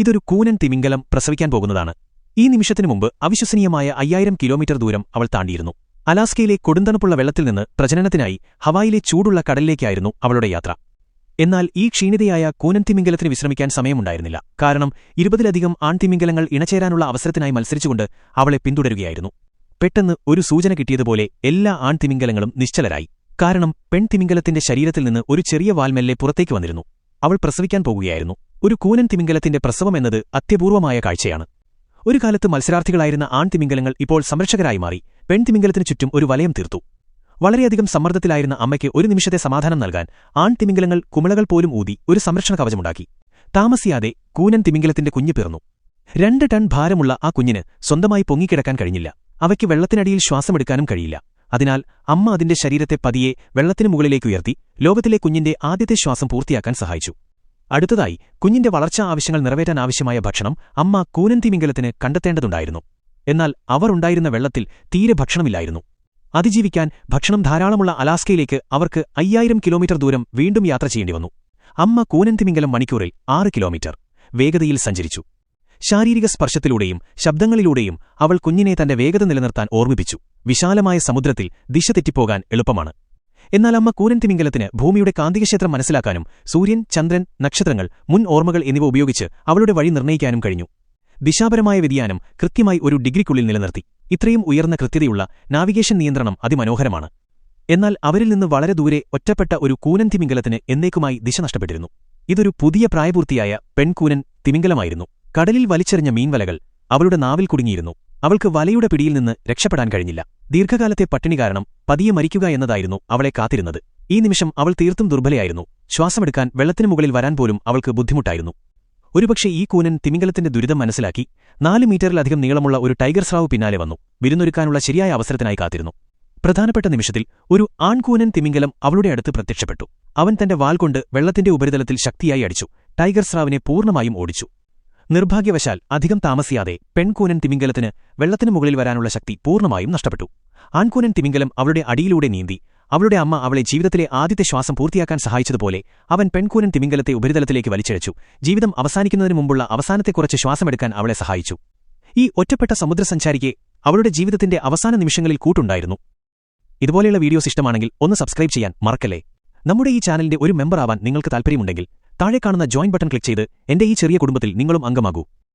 ഇതൊരു കൂനൻ തിമിംഗലം പ്രസവിക്കാൻ പോകുന്നതാണ്. ഈ നിമിഷത്തിനു മുമ്പ് അവിശ്വസനീയമായ അയ്യായിരം കിലോമീറ്റർ ദൂരം അവൾ താണ്ടിയിരുന്നു. അലാസ്കയിലെ കൊടുന്തണുപ്പുള്ള വെള്ളത്തിൽ നിന്ന് പ്രജനനത്തിനായി ഹവായിലെ ചൂടുള്ള കടലിലേക്കായിരുന്നു അവളുടെ യാത്ര. എന്നാൽ ഈ ക്ഷീണിതയായ കൂനൻ തിമിംഗലത്തിന് വിശ്രമിക്കാൻ സമയമുണ്ടായിരുന്നില്ല. കാരണം ഇരുപതിലധികം ആൺതിമിംഗലങ്ങൾ ഇണചേരാനുള്ള അവസരത്തിനായി മത്സരിച്ചുകൊണ്ട് അവളെ പിന്തുടരുകയായിരുന്നു. പെട്ടെന്ന് ഒരു സൂചന കിട്ടിയതുപോലെ എല്ലാ ആൺതിമിംഗലങ്ങളും നിശ്ചലരായി. കാരണം പെൺതിമിംഗലത്തിന്റെ ശരീരത്തിൽ നിന്ന് ഒരു ചെറിയ വാൽമെല്ലെ പുറത്തേക്ക് വന്നിരുന്നു. അവൾ പ്രസവിക്കാൻ പോകുകയായിരുന്നു. ഒരു കൂനൻ തിമിംഗലത്തിന്റെ പ്രസവം എന്നത് അത്യപൂർവമായ കാഴ്ചയാണ്. ഒരു കാലത്ത് മത്സരാർത്ഥികളായിരുന്ന ആൺതിമിംഗലങ്ങൾ ഇപ്പോൾ സംരക്ഷകരായി മാറി പെൺതിമിംഗലത്തിനു ചുറ്റും ഒരു വലയം തീർത്തു. വളരെയധികം സമ്മർദ്ദത്തിലായിരുന്ന അമ്മയ്ക്ക് ഒരു നിമിഷത്തെ സമാധാനം നൽകാൻ ആൺ തിമിംഗലങ്ങൾ കുമിളകൾ പോലും ഊതി ഒരു സംരക്ഷണ കവചമുണ്ടാക്കി. താമസിയാതെ കൂനൻ തിമിംഗലത്തിന്റെ കുഞ്ഞ് പിറന്നു. രണ്ട് ടൺ ഭാരമുള്ള ആ കുഞ്ഞിന് സ്വന്തമായി പൊങ്ങിക്കിടക്കാൻ കഴിഞ്ഞില്ല. അവയ്ക്ക് വെള്ളത്തിനടിയിൽ ശ്വാസമെടുക്കാനും കഴിയില്ല. അതിനാൽ അമ്മ അതിന്റെ ശരീരത്തെ പതിയെ വെള്ളത്തിനു മുകളിലേക്കുയർത്തി ലോകത്തിലെ കുഞ്ഞിന്റെ ആദ്യത്തെ ശ്വാസം പൂർത്തിയാക്കാൻ സഹായിച്ചു. അടുത്തതായി കുഞ്ഞിന്റെ വളർച്ചാ ആവശ്യങ്ങൾ നിറവേറ്റാൻ ആവശ്യമായ ഭക്ഷണം അമ്മ കൂനന്തിമിംഗലത്തിന് കണ്ടെത്തേണ്ടതുണ്ടായിരുന്നു. എന്നാൽ അവർ ഉണ്ടായിരുന്ന വെള്ളത്തിൽ തീരെ ഭക്ഷണമില്ലായിരുന്നു. അതിജീവിക്കാൻ ഭക്ഷണം ധാരാളമുള്ള അലാസ്കയിലേക്ക് അവർക്ക് അയ്യായിരം കിലോമീറ്റർ ദൂരം വീണ്ടും യാത്ര ചെയ്യേണ്ടി വന്നു. അമ്മ കൂനന്തിമിംഗലം മണിക്കൂറിൽ ആറ് കിലോമീറ്റർ വേഗതയിൽ സഞ്ചരിച്ചു. ശാരീരിക സ്പർശത്തിലൂടെയും ശബ്ദങ്ങളിലൂടെയും അവൾ കുഞ്ഞിനെ തന്റെ വേഗത നിലനിർത്താൻ ഓർമ്മിപ്പിച്ചു. വിശാലമായ സമുദ്രത്തിൽ ദിശ തെറ്റിപ്പോകാൻ എളുപ്പമാണ്. എന്നാൽ അമ്മ കൂരൻ തിമിംഗലത്തിന് ഭൂമിയുടെ കാന്തികക്ഷേത്രം മനസ്സിലാക്കാനും സൂര്യൻ ചന്ദ്രൻ നക്ഷത്രങ്ങൾ മുൻ ഓർമ്മകൾ എന്നിവ ഉപയോഗിച്ച് അവളുടെ വഴി നിർണയിക്കാനും കഴിഞ്ഞു. ദിശാപരമായ വ്യതിയാനം കൃത്യമായി ഒരു ഡിഗ്രിക്കുള്ളിൽ നിലനിർത്തി. ഇത്രയും ഉയർന്ന കൃത്യതയുള്ള നാവിഗേഷൻ നിയന്ത്രണം അതിമനോഹരമാണ്. എന്നാൽ അവരിൽ നിന്ന് വളരെ ദൂരെ ഒറ്റപ്പെട്ട ഒരു കൂനൻ തിമിംഗലത്തിന് എന്നേക്കുമായി ദിശ നഷ്ടപ്പെട്ടിരുന്നു. ഇതൊരു പുതിയ പ്രായപൂർത്തിയായ പെൺകൂനൻ തിമിംഗലമായിരുന്നു. കടലിൽ വലിച്ചെറിഞ്ഞ മീൻവലകൾ അവളുടെ നാവിൽ കുടുങ്ങിയിരുന്നു. അവൾക്ക് വലയുടെ പിടിയിൽ നിന്ന് രക്ഷപ്പെടാൻ കഴിഞ്ഞില്ല. ദീർഘകാലത്തെ പട്ടിണി കാരണം പതിയെ മരിക്കുക എന്നതായിരുന്നു അവളെ കാത്തിരുന്നത്. ഈ നിമിഷം അവൾ തീർത്തും ദുർബലയായിരുന്നു. ശ്വാസമെടുക്കാൻ വെള്ളത്തിനു മുകളിൽ വരാൻ പോലും അവൾക്ക് ബുദ്ധിമുട്ടായിരുന്നു. ഒരുപക്ഷെ ഈ കൂനൻ തിമിംഗലത്തിന്റെ ദുരിതം മനസ്സിലാക്കി നാല് മീറ്ററിലധികം നീളമുള്ള ഒരു ടൈഗർ സ്രാവ് പിന്നാലെ വന്നു. വിരുന്നൊരുക്കാനുള്ള ശരിയായ അവസരത്തിനായി കാത്തിരുന്നു. പ്രധാനപ്പെട്ട നിമിഷത്തിൽ ഒരു ആൺകൂനൻ തിമിംഗലം അവളുടെ അടുത്ത് പ്രത്യക്ഷപ്പെട്ടു. അവൻ തന്റെ വാൽ കൊണ്ട് വെള്ളത്തിന്റെ ഉപരിതലത്തിൽ ശക്തിയായി അടിച്ചു. ടൈഗർ സ്രാവിനെ പൂർണമായും ഓടിച്ചു. നിർഭാഗ്യവശാൽ അധികം താമസിയാതെ പെൺകൂനൻ തിമിംഗലത്തിന് വെള്ളത്തിനു മുകളിൽ വരാനുള്ള ശക്തി പൂർണമായും നഷ്ടപ്പെട്ടു. ആൺകൂനൻ തിമിംഗലം അവളുടെ അടിയിലൂടെ നീന്തി അവളുടെ അമ്മ അവളെ ജീവിതത്തിലെ ആദ്യത്തെ ശ്വാസം പൂർത്തിയാക്കാൻ സഹായിച്ചതുപോലെ അവൻ പെൺകൂനൻ തിമിംഗലത്തെ ഉപരിതലത്തിലേക്ക് വലിച്ചഴച്ചു. ജീവിതം അവസാനിക്കുന്നതിന് മുമ്പുള്ള അവസാനത്തെ കുറച്ച് ശ്വാസമെടുക്കാൻ അവളെ സഹായിച്ചു. ഈ ഒറ്റപ്പെട്ട സമുദ്രസഞ്ചാരിക്ക് അവളുടെ ജീവിതത്തിന്റെ അവസാന നിമിഷങ്ങളിൽ കൂട്ടുണ്ടായിരുന്നു. ഇതുപോലെയുള്ള വീഡിയോസ് ഇഷ്ടമാണെങ്കിൽ ഒന്ന് സബ്സ്ക്രൈബ് ചെയ്യാൻ മറക്കല്ലേ? നമ്മുടെ ഈ ചാനലിന്റെ ഒരു മെമ്പർ ആവാൻ നിങ്ങൾക്ക് താൽപ്പര്യമുണ്ടെങ്കിൽ താഴെ കാണുന്ന ജോയിൻ ബട്ടൺ ക്ലിക്ക് ചെയ്ത് എന്റെ ഈ ചെറിയ കുടുംബത്തിൽ നിങ്ങളും അംഗമാകൂ.